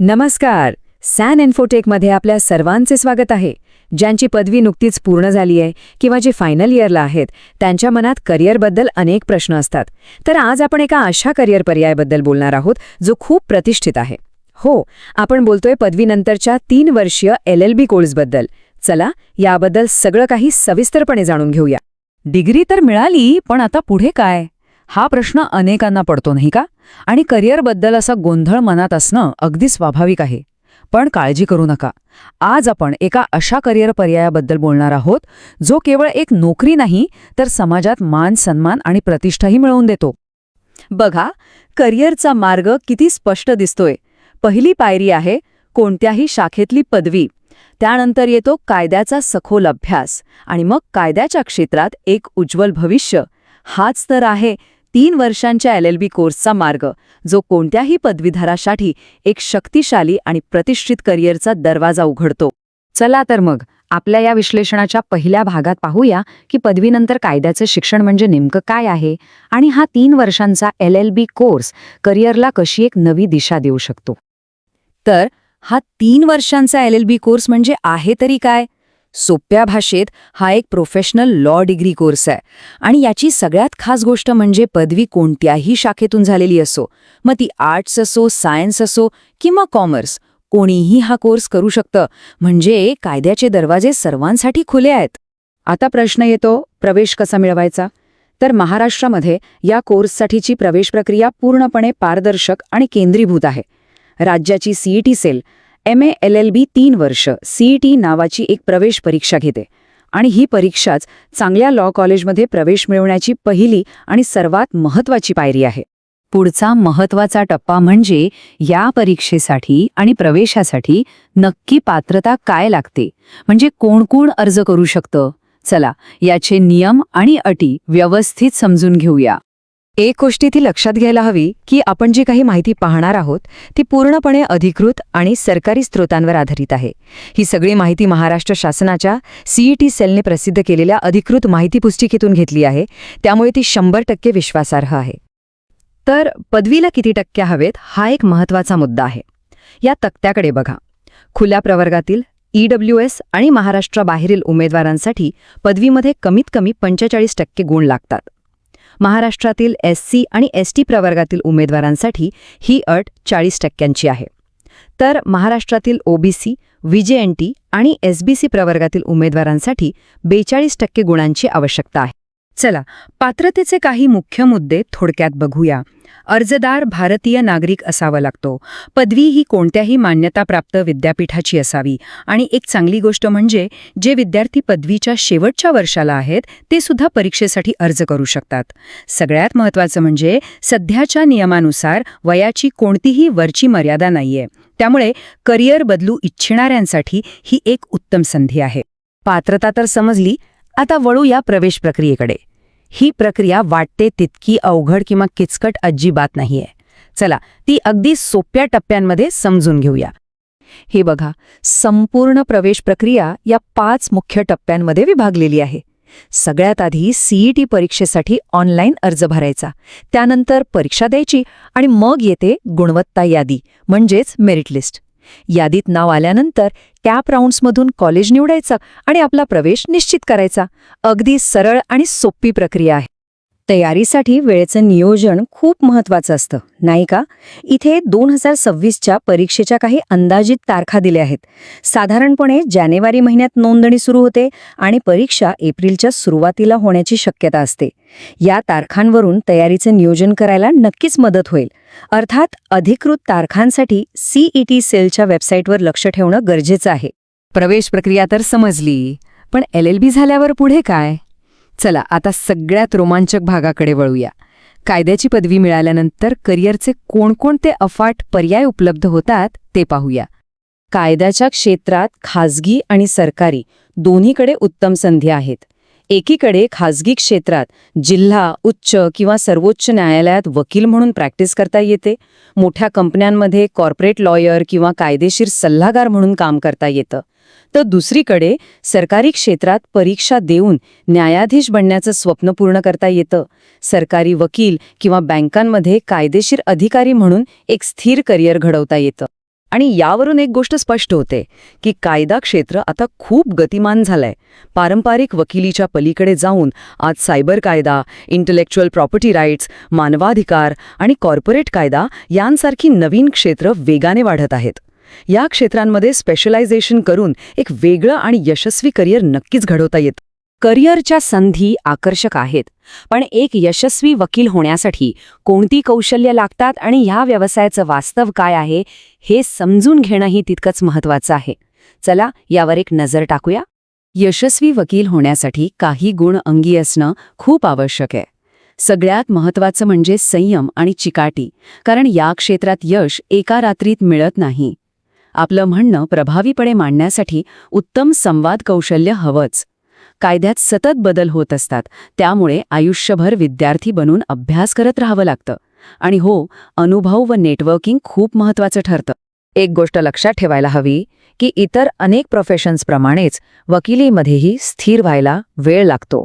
नमस्कार. सॅन इन्फोटेकमध्ये आपल्या सर्वांचे स्वागत आहे. ज्यांची पदवी नुकतीच पूर्ण झाली आहे किंवा जे फायनल इयरला आहेत त्यांच्या मनात करिअरबद्दल अनेक प्रश्न असतात. तर आज आपण एका अशा करिअर पर्यायाबद्दल बोलणार आहोत जो खूप प्रतिष्ठित आहे. हो आपण बोलतोय पदवीनंतरच्या तीन वर्षीय एल एल बी कोर्सबद्दल चला याबद्दल सगळं काही सविस्तरपणे जाणून घेऊया. डिग्री तर मिळाली पण आता पुढे काय? हा प्रश्न अनेकांना पडतो नाही का? आणि करिअरबद्दल असा गोंधळ मनात असणं अगदी स्वाभाविक आहे. पण काळजी करू नका. आज आपण एका अशा करिअर पर्यायाबद्दल बोलणार आहोत जो केवळ एक नोकरी नाही तर समाजात मान सन्मान आणि प्रतिष्ठाही मिळवून देतो. बघा करिअरचा मार्ग किती स्पष्ट दिसतोय. पहिली पायरी आहे कोणत्याही शाखेतली पदवी. त्यानंतर येतो कायद्याचा सखोल अभ्यास. आणि मग कायद्याच्या क्षेत्रात एक उज्ज्वल भविष्य. हाच तर आहे तीन वर्षांच्या एल एल बी कोर्सचा मार्ग जो कोणत्याही पदवीधरासाठी एक शक्तिशाली आणि प्रतिष्ठित करिअरचा दरवाजा उघडतो. चला तर मग आपल्या या विश्लेषणाच्या पहिल्या भागात पाहूया की पदवीनंतर कायद्याचं शिक्षण म्हणजे नेमकं काय आहे आणि हा तीन वर्षांचा एल एल बी कोर्स करिअरला कशी एक नवी दिशा देऊ शकतो. तर हा तीन वर्षांचा एल एल बी कोर्स म्हणजे आहे तरी काय? सोप्या भाषेत हा एक प्रोफेशनल लॉ डिग्री कोर्स आहे. आणि याची सगळ्यात खास गोष्ट म्हणजे पदवी कोणत्याही शाखेतून झालेली असो मग ती आर्ट्स असो सायन्स असो किंवा कॉमर्स कोणीही हा कोर्स करू शकतं. म्हणजे कायद्याचे दरवाजे सर्वांसाठी खुले आहेत. आता प्रश्न येतो प्रवेश कसा मिळवायचा? तर महाराष्ट्रामध्ये या कोर्ससाठीची प्रवेश प्रक्रिया पूर्णपणे पारदर्शक आणि केंद्रीभूत आहे. राज्याची CET cell M A L L B तीन वर्ष सीईटी नावाची एक प्रवेश परीक्षा घेते. आणि ही परीक्षाच चांगल्या लॉ कॉलेजमध्ये प्रवेश मिळवण्याची पहिली आणि सर्वात महत्वाची पायरी आहे. पुढचा महत्त्वाचा टप्पा म्हणजे या परीक्षेसाठी आणि प्रवेशासाठी नक्की पात्रता काय लागते? म्हणजे कोण कोण अर्ज करू शकतं? चला याचे नियम आणि अटी व्यवस्थित समजून घेऊया. एक गोष्टी ती लक्षात घ्यायला हवी की आपण जी काही माहिती पाहणार आहोत ती पूर्णपणे अधिकृत आणि सरकारी स्रोतांवर आधारित आहे. ही सगळी माहिती महाराष्ट्र शासनाच्या सीईटी सेलने प्रसिद्ध केलेल्या अधिकृत माहिती पुस्तिकेतून घेतली आहे त्यामुळे ती शंभर टक्के विश्वासार्ह आहे. तर पदवीला किती टक्के हवेत हा एक महत्त्वाचा मुद्दा आहे. या तक्त्याकडे बघा. खुल्या प्रवर्गातील ईडब्ल्यू एस आणि महाराष्ट्राबाहेरील उमेदवारांसाठी पदवीमध्ये कमीत कमी पंचेचाळीस टक्के गुण लागतात. महाराष्ट्रातील एससी आणि एसटी प्रवर्गातील उमेदवारांसाठी ही अट चाळीस टक्क्यांची आहे. तर महाराष्ट्रातील ओबीसी व्हीजेएनटी आणि एसबीसी प्रवर्गातील उमेदवारांसाठी बेचाळीस टक्के गुणांची आवश्यकता आहे. चला पात्रतेचे काही मुख्य मुद्दे थोडक्यात बघूया. अर्जदार भारतीय नागरिक असावा लागतो. पदवी ही कोणत्याही मान्यताप्राप्त विद्यापीठाची असावी. आणि एक चांगली गोष्ट म्हणजे जे विद्यार्थी पदवीच्या शेवटच्या वर्षाला आहेत ते सुद्धा परीक्षेसाठी अर्ज करू शकतात. सगळ्यात महत्त्वाचं म्हणजे सध्याच्या नियमानुसार वयाची कोणतीही वरची मर्यादा नाहीये. त्यामुळे करिअर बदलू इच्छिणाऱ्यांसाठी ही एक उत्तम संधी आहे. पात्रता तर समजली आता वळू या प्रवेश प्रक्रियेकडे. ही प्रक्रिया वाटते तितकी अवघड किंवा किचकट अजिबात नाहीये. चला ती अगदी सोप्या टप्प्यांमध्ये समजून घेऊया. हे बघा संपूर्ण प्रवेश प्रक्रिया या पाच मुख्य टप्प्यांमध्ये विभागलेली आहे. सगळ्यात आधी सीईटी परीक्षेसाठी ऑनलाईन अर्ज भरायचा. त्यानंतर परीक्षा द्यायची आणि मग येते गुणवत्ता यादी म्हणजेच मेरिट लिस्ट. यादीत नाव आल्यानंतर कॅप राऊंड्समधून कॉलेज निवडायचं आणि आपला प्रवेश निश्चित करायचा. अगदी सरळ आणि सोपी प्रक्रिया आहे. तयारीसाठी वेळेचं नियोजन खूप महत्वाचं असतं नाही का? इथे दोन हजार सव्वीसच्या परीक्षेच्या काही अंदाजित तारखा दिल्या आहेत. साधारणपणे जानेवारी महिन्यात नोंदणी सुरू होते आणि परीक्षा एप्रिलच्या सुरुवातीला होण्याची शक्यता असते. या तारखांवरून तयारीचं नियोजन करायला नक्कीच मदत होईल. अर्थात अधिकृत तारखांसाठी सीईटी सेलच्या वेबसाईटवर लक्ष ठेवणं गरजेचं आहे. प्रवेश प्रक्रिया तर समजली पण एल एल बी झाल्यावर पुढे काय? चला आता सगळ्यात रोमांचक भागाकडे वळूया. कायद्याची पदवी मिळाल्यानंतर करिअरचे कोणकोणते अफाट पर्याय उपलब्ध होतात ते पाहूया. कायद्याच्या क्षेत्रात खाजगी आणि सरकारी दोन्हीकडे उत्तम संधी आहेत. एकीकडे खाजगी क्षेत्रात जिल्हा उच्च किंवा सर्वोच्च न्यायालयात वकील म्हणून प्रॅक्टिस करता येते. मोठ्या कंपन्यांमध्ये कॉर्पोरेट लॉयर किंवा कायदेशीर सल्लागार म्हणून काम करता येतं. तर दुसरीकडे सरकारी क्षेत्रात परीक्षा देऊन न्यायाधीश बनण्याचं स्वप्न पूर्ण करता येतं. सरकारी वकील किंवा बँकांमध्ये कायदेशीर अधिकारी म्हणून एक स्थिर करिअर घडवता येतं. आणि यावरून एक गोष्ट स्पष्ट होते की कायदा क्षेत्र आता खूप गतिमान झालंय. पारंपरिक वकिलीच्या पलीकडे जाऊन आज सायबर कायदा इंटलेक्च्युअल प्रॉपर्टी राईट्स मानवाधिकार आणि कॉर्पोरेट कायदा यांसारखी नवीन क्षेत्र वेगाने वाढत आहेत. या क्षेत्रांमध्ये स्पेशलायझेशन करून एक वेगळं आणि यशस्वी करिअर नक्कीच घडवता येतं. करिअरच्या संधी आकर्षक आहेत पण एक यशस्वी वकील होण्यासाठी कोणती कौशल्य लागतात आणि ह्या व्यवसायाचं वास्तव काय आहे हे समजून घेणंही तितकंच महत्वाचं आहे. चला यावर एक नजर टाकूया. यशस्वी वकील होण्यासाठी काही गुण अंगी असणं खूप आवश्यक आहे. सगळ्यात महत्वाचं म्हणजे संयम आणि चिकाटी कारण या क्षेत्रात यश एका रात्रीत मिळत नाही. आपलं म्हणणं प्रभावीपणे मांडण्यासाठी उत्तम संवाद कौशल्य हवंच. कायद्यात सतत बदल होत असतात त्यामुळे आयुष्यभर विद्यार्थी बनून अभ्यास करत राहावं लागतं. आणि हो अनुभव व नेटवर्किंग खूप महत्वाचं ठरतं. एक गोष्ट लक्षात ठेवायला हवी की इतर अनेक प्रोफेशन्सप्रमाणेच वकिलीमध्येही स्थिर व्हायला वेळ लागतो.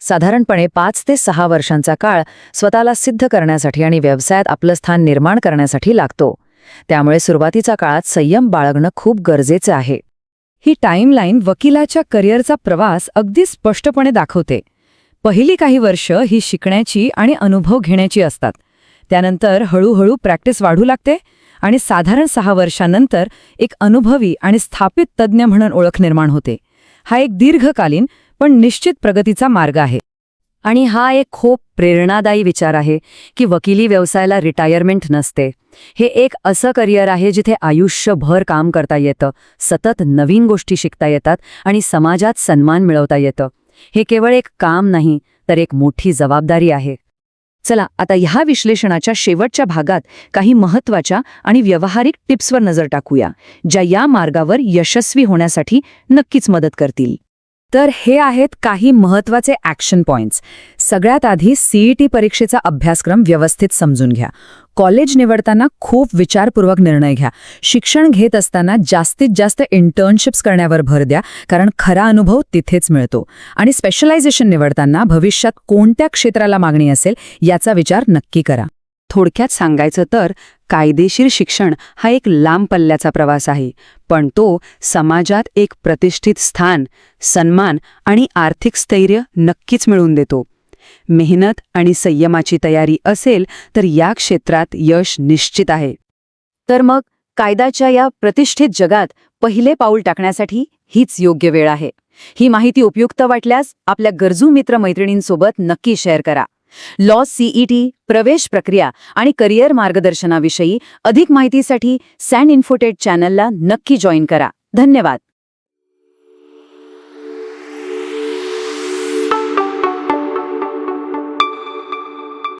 साधारणपणे पाच ते सहा वर्षांचा काळ स्वतःला सिद्ध करण्यासाठी आणि व्यवसायात आपलं स्थान निर्माण करण्यासाठी लागतो. त्यामुळे सुरुवातीच्या काळात संयम बाळगणं खूप गरजेचं आहे. ही टाईमलाईन वकिलाच्या करिअरचा प्रवास अगदी स्पष्टपणे दाखवते. पहिली काही वर्ष ही शिकण्याची आणि अनुभव घेण्याची असतात. त्यानंतर हळूहळू प्रॅक्टिस वाढू लागते आणि साधारण सहा वर्षांनंतर एक अनुभवी आणि स्थापित तज्ज्ञ म्हणून ओळख निर्माण होते. हा एक दीर्घकालीन पण निश्चित प्रगतीचा मार्ग आहे. आणि हा एक खूप प्रेरणादायी विचार आहे की वकिली व्यवसायाला रिटायरमेंट नसते. हे एक असं करिअर आहे जिथे आयुष्यभर काम करता येतं सतत नवीन गोष्टी शिकता येतात आणि समाजात सन्मान मिळवता येतं. हे केवळ एक काम नाही तर एक मोठी जबाबदारी आहे. चला आता ह्या विश्लेषणाच्या शेवटच्या भागात काही महत्त्वाच्या आणि व्यावहारिक टिप्सवर नजर टाकूया ज्या या मार्गावर यशस्वी होण्यासाठी नक्कीच मदत करतील. तर हे आहेत काही महत्त्वाचे ॲक्शन पॉइंट्स सगळ्यात आधी सीईटी परीक्षेचा अभ्यासक्रम व्यवस्थित समजून घ्या. कॉलेज निवडताना खूप विचारपूर्वक निर्णय घ्या. शिक्षण घेत असताना जास्तीत जास्त इंटर्नशिप्स करण्यावर भर द्या कारण खरा अनुभव तिथेच मिळतो. आणि स्पेशलायझेशन निवडताना भविष्यात कोणत्या क्षेत्राला मागणी असेल याचा विचार नक्की करा. थोडक्यात सांगायचं तर कायदेशीर शिक्षण हा एक लांब पल्ल्याचा प्रवास आहे पण तो समाजात एक प्रतिष्ठित स्थान सन्मान आणि आर्थिक स्थैर्य नक्कीच मिळवून देतो. मेहनत आणि संयमाची तयारी असेल तर या क्षेत्रात यश निश्चित आहे. तर मग कायदाच्या या प्रतिष्ठित जगात पहिले पाऊल टाकण्यासाठी हीच योग्य वेळ आहे. ही माहिती उपयुक्त वाटल्यास आपल्या गरजू मित्रमैत्रिणींसोबत नक्की शेअर करा. लॉ सीईटी प्रवेश प्रक्रिया आणि करिअर मार्गदर्शनाविषयी अधिक माहितीसाठी सॅन इन्फोटेट चॅनलला नक्की जॉईन करा. धन्यवाद.